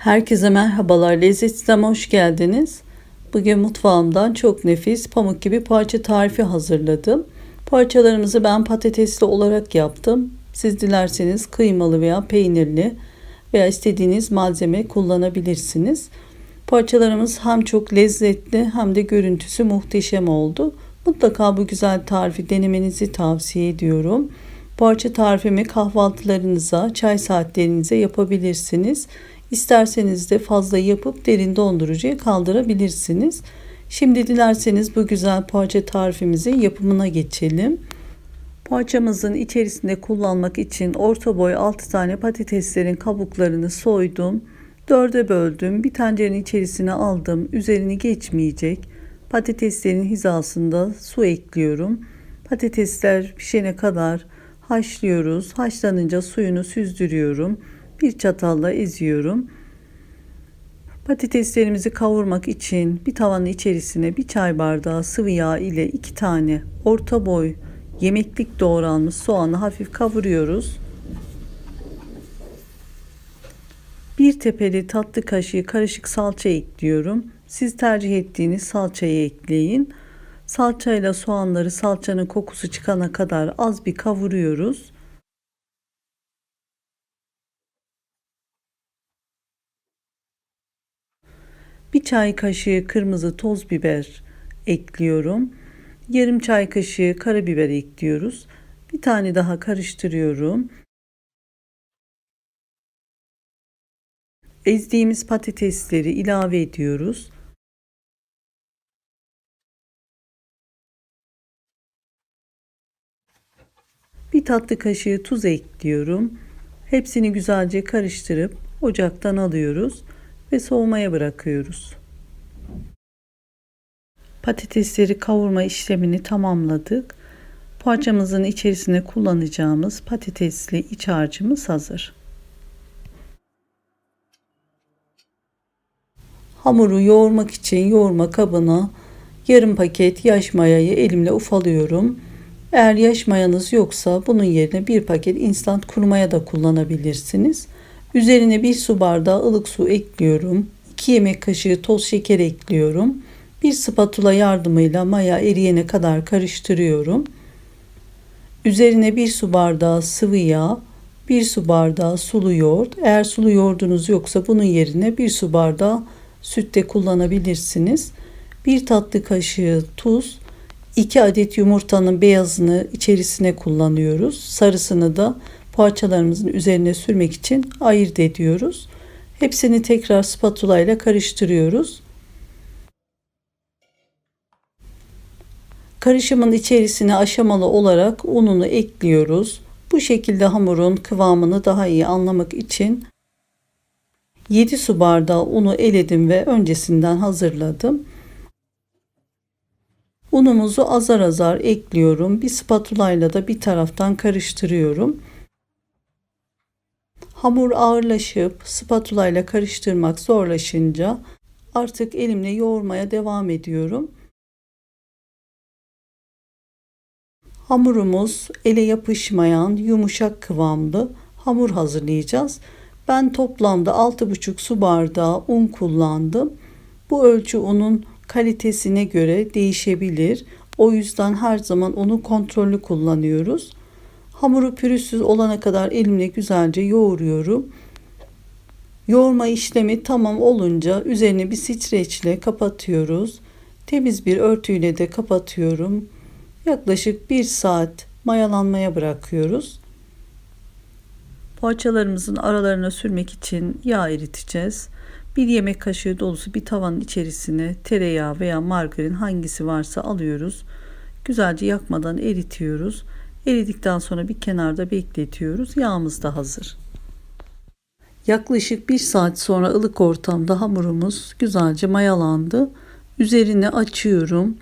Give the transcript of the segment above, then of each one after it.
Herkese merhabalar. Lezzet Sistem'e hoş geldiniz. Bugün mutfağımdan çok nefis pamuk gibi poğaça tarifi hazırladım. Poğaçalarımızı ben patatesli olarak yaptım. Siz dilerseniz kıymalı veya peynirli veya istediğiniz malzeme kullanabilirsiniz. Poğaçalarımız hem çok lezzetli hem de görüntüsü muhteşem oldu. Mutlaka bu güzel tarifi denemenizi tavsiye ediyorum. Poğaça tarifimi kahvaltılarınıza, çay saatlerinize yapabilirsiniz. İsterseniz de fazla yapıp derin dondurucuya kaldırabilirsiniz. Şimdi dilerseniz bu güzel poğaça tarifimizin yapımına geçelim. Poğaçamızın içerisinde kullanmak için orta boy 6 tane patateslerin kabuklarını soydum. Dörde böldüm. Bir tencerenin içerisine aldım. Üzerini geçmeyecek. Patateslerin hizasında su ekliyorum. Patatesler pişene kadar haşlıyoruz. Haşlanınca suyunu süzdürüyorum. Bir çatalla eziyorum. Patateslerimizi kavurmak için bir tavanın içerisine bir çay bardağı sıvı yağ ile iki tane orta boy yemeklik doğranmış soğanı hafif kavuruyoruz. Bir tepeli tatlı kaşığı karışık salça ekliyorum. Siz tercih ettiğiniz salçayı ekleyin. Salçayla soğanları salçanın kokusu çıkana kadar az bir kavuruyoruz. Bir çay kaşığı kırmızı toz biber ekliyorum. Yarım çay kaşığı karabiber ekliyoruz. Bir tane daha karıştırıyorum. Ezdiğimiz patatesleri ilave ediyoruz. Bir tatlı kaşığı tuz ekliyorum. Hepsini güzelce karıştırıp ocaktan alıyoruz ve soğumaya bırakıyoruz. Patatesleri kavurma işlemini tamamladık. Poğaçamızın içerisine kullanacağımız patatesli iç harcımız hazır. Hamuru yoğurmak için yoğurma kabına yarım paket yaş mayayı elimle ufalıyorum. Eğer yaş mayanız yoksa bunun yerine bir paket instant kuru maya da kullanabilirsiniz. Üzerine bir su bardağı ılık su ekliyorum. 2 yemek kaşığı toz şeker ekliyorum. Bir spatula yardımıyla maya eriyene kadar karıştırıyorum. Üzerine bir su bardağı sıvı yağ, bir su bardağı sulu yoğurt. Eğer sulu yoğurdunuz yoksa bunun yerine bir su bardağı süt de kullanabilirsiniz. Bir tatlı kaşığı tuz, 2 adet yumurtanın beyazını içerisine kullanıyoruz. Sarısını da poğaçalarımızın üzerine sürmek için ayırt ediyoruz. Hepsini tekrar spatula ile karıştırıyoruz. Karışımın içerisine aşamalı olarak ununu ekliyoruz. Bu şekilde hamurun kıvamını daha iyi anlamak için 7 su bardağı unu eledim ve öncesinden hazırladım. Unumuzu azar azar ekliyorum. Bir spatula ile de bir taraftan karıştırıyorum. Hamur ağırlaşıp spatula ile karıştırmak zorlaşınca artık elimle yoğurmaya devam ediyorum. Hamurumuz ele yapışmayan yumuşak kıvamlı hamur hazırlayacağız. Ben toplamda 6,5 su bardağı un kullandım. Bu ölçü unun kalitesine göre değişebilir. O yüzden her zaman unu kontrollü kullanıyoruz. Hamuru pürüzsüz olana kadar elimle güzelce yoğuruyorum. Yoğurma işlemi tamam olunca üzerine bir streçle kapatıyoruz. Temiz bir örtüyle de kapatıyorum. Yaklaşık bir saat mayalanmaya bırakıyoruz. Poğaçalarımızın aralarına sürmek için yağ eriteceğiz. Bir yemek kaşığı dolusu bir tavanın içerisine tereyağı veya margarin hangisi varsa alıyoruz. Güzelce yakmadan eritiyoruz. Eridikten sonra bir kenarda bekletiyoruz. Yağımız da hazır. Yaklaşık bir saat sonra ılık ortamda hamurumuz güzelce mayalandı. Üzerine açıyorum.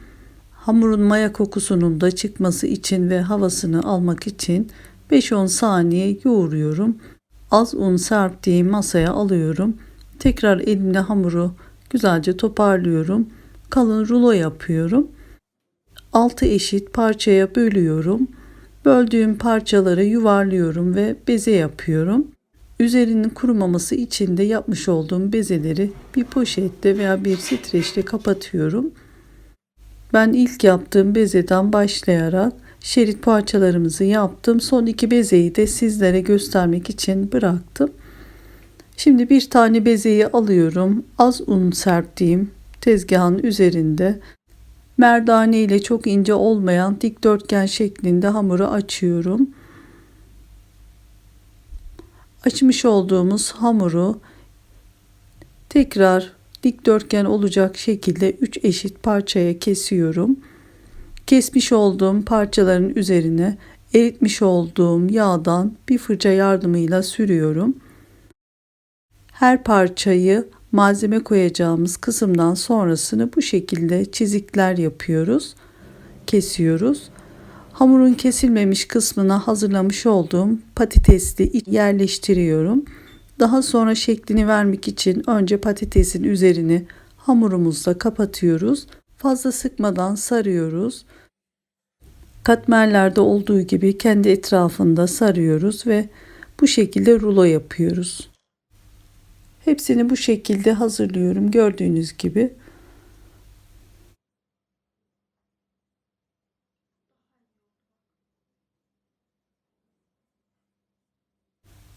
Hamurun maya kokusunun da çıkması için ve havasını almak için 5-10 saniye yoğuruyorum. Az un serptiğim masaya alıyorum. Tekrar elimle hamuru güzelce toparlıyorum. Kalın rulo yapıyorum. 6 eşit parçaya bölüyorum. Böldüğüm parçaları yuvarlıyorum ve beze yapıyorum. Üzerinin kurumaması için de yapmış olduğum bezeleri bir poşette veya bir streçle kapatıyorum. Ben ilk yaptığım bezeden başlayarak şerit parçalarımızı yaptım. Son iki bezeyi de sizlere göstermek için bıraktım. Şimdi bir tane bezeyi alıyorum. Az un serptiğim tezgahın üzerinde merdane ile çok ince olmayan dikdörtgen şeklinde hamuru açıyorum. Açmış olduğumuz hamuru tekrar dikdörtgen olacak şekilde 3 eşit parçaya kesiyorum. Kesmiş olduğum parçaların üzerine eritmiş olduğum yağdan bir fırça yardımıyla sürüyorum. Her parçayı malzeme koyacağımız kısımdan sonrasını bu şekilde çizikler yapıyoruz. Kesiyoruz. Hamurun kesilmemiş kısmına hazırlamış olduğum patatesli yerleştiriyorum. Daha sonra şeklini vermek için önce patatesin üzerini hamurumuzla kapatıyoruz. Fazla sıkmadan sarıyoruz. Katmerlerde olduğu gibi kendi etrafında sarıyoruz ve bu şekilde rulo yapıyoruz. Hepsini bu şekilde hazırlıyorum gördüğünüz gibi.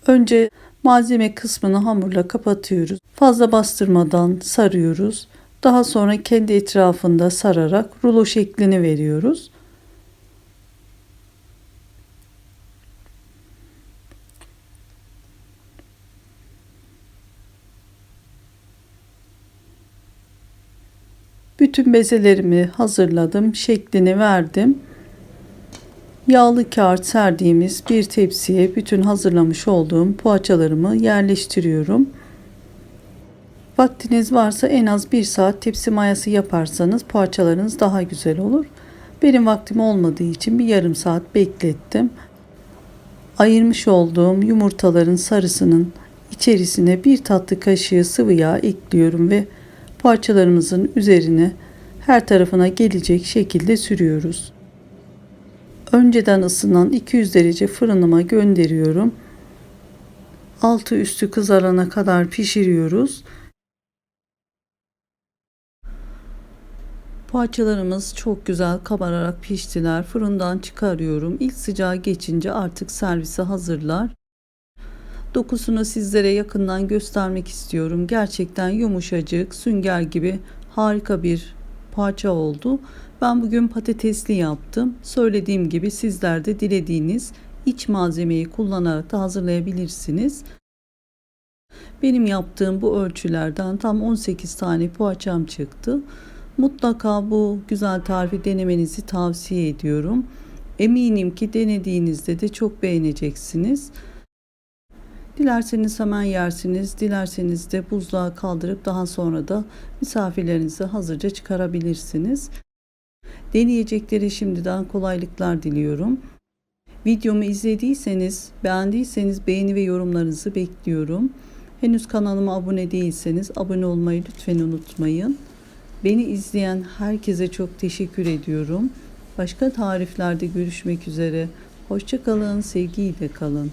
Önce malzeme kısmını hamurla kapatıyoruz. Fazla bastırmadan sarıyoruz. Daha sonra kendi etrafında sararak rulo şeklini veriyoruz. Bütün bezelerimi hazırladım, şeklini verdim. Yağlı kağıt serdiğimiz bir tepsiye bütün hazırlamış olduğum poğaçalarımı yerleştiriyorum. Vaktiniz varsa en az bir saat tepsi mayası yaparsanız poğaçalarınız daha güzel olur. Benim vaktim olmadığı için bir yarım saat beklettim. Ayırmış olduğum yumurtaların sarısının içerisine bir tatlı kaşığı sıvı yağ ekliyorum ve poğaçalarımızın üzerine her tarafına gelecek şekilde sürüyoruz. Önceden ısınan 200 derece fırınıma gönderiyorum. Altı üstü kızarana kadar pişiriyoruz. Poğaçalarımız çok güzel kabararak piştiler. Fırından çıkarıyorum. İlk sıcağı geçince artık servise hazırlar. Dokusunu sizlere yakından göstermek istiyorum. Gerçekten yumuşacık, sünger gibi harika bir poğaça oldu. Ben bugün patatesli yaptım. Söylediğim gibi sizler de dilediğiniz iç malzemeyi kullanarak da hazırlayabilirsiniz. Benim yaptığım bu ölçülerden tam 18 tane poğaçam çıktı. Mutlaka bu güzel tarifi denemenizi tavsiye ediyorum. Eminim ki denediğinizde de çok beğeneceksiniz. Dilerseniz hemen yersiniz, dilerseniz de buzluğa kaldırıp daha sonra da misafirlerinize hazırca çıkarabilirsiniz. Deneyecekleri şimdiden kolaylıklar diliyorum. Videomu izlediyseniz, beğendiyseniz beğeni ve yorumlarınızı bekliyorum. Henüz kanalıma abone değilseniz abone olmayı lütfen unutmayın. Beni izleyen herkese çok teşekkür ediyorum. Başka tariflerde görüşmek üzere. Hoşçakalın, sevgiyle kalın.